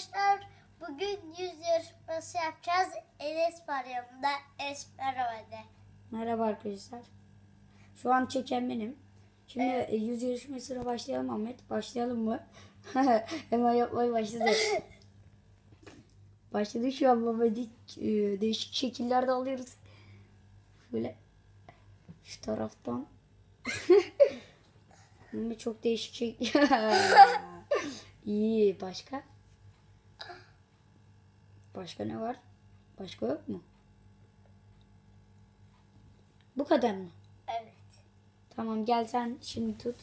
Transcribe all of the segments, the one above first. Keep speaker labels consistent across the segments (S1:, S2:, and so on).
S1: arkadaşlar. Bugün yüz yarışması yapacağız. Enes var yanımda. Esmer öyle.
S2: Merhaba arkadaşlar. Şu an çeken benim. Şimdi e, yüz yarışmasına başlayalım Ahmet. Başlayalım mı? Hemen yapmaya başladı. Başladı şu an Mehmet'i e, değişik şekillerde alıyoruz. Böyle şu taraftan. Çok değişik şey. İyi. Başka? Başka ne var? Başka yok mu? Bu kadar mı?
S1: Evet.
S2: Tamam gel sen şimdi tut.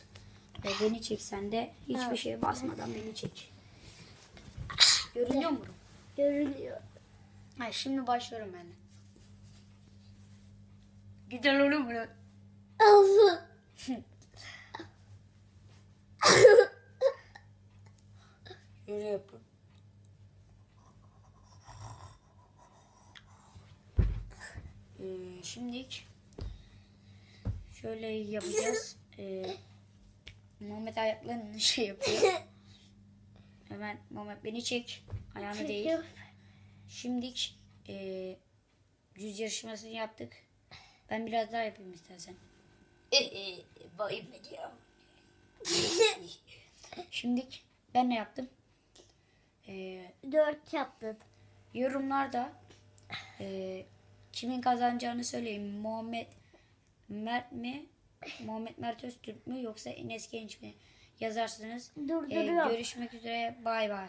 S2: Ve beni çek sen de. Hiçbir şeye basmadan beni çek. Görünüyor mu?
S1: Görünüyor.
S2: Ha, şimdi başlıyorum ben. Güzel olur mu?
S1: Olsun.
S2: Şöyle yapın. Ee, şimdi şöyle yapacağız. Ee, Muhammed ayaklarını şey yapıyor. Hemen Muhammed beni çek. Ayağını değil. Şimdi e, yüz yarışmasını yaptık. Ben biraz daha yapayım istersen. Bayım ediyor. Şimdi ben ne yaptım? E,
S1: Dört yaptın.
S2: yorumlarda e, kimin kazanacağını söyleyin. Muhammed Mert mi? Muhammed Mert Öztürk mü yoksa Enes Genç mi? Yazarsınız. E,
S1: Durduruyorum.
S2: görüşmek üzere. Bay bay.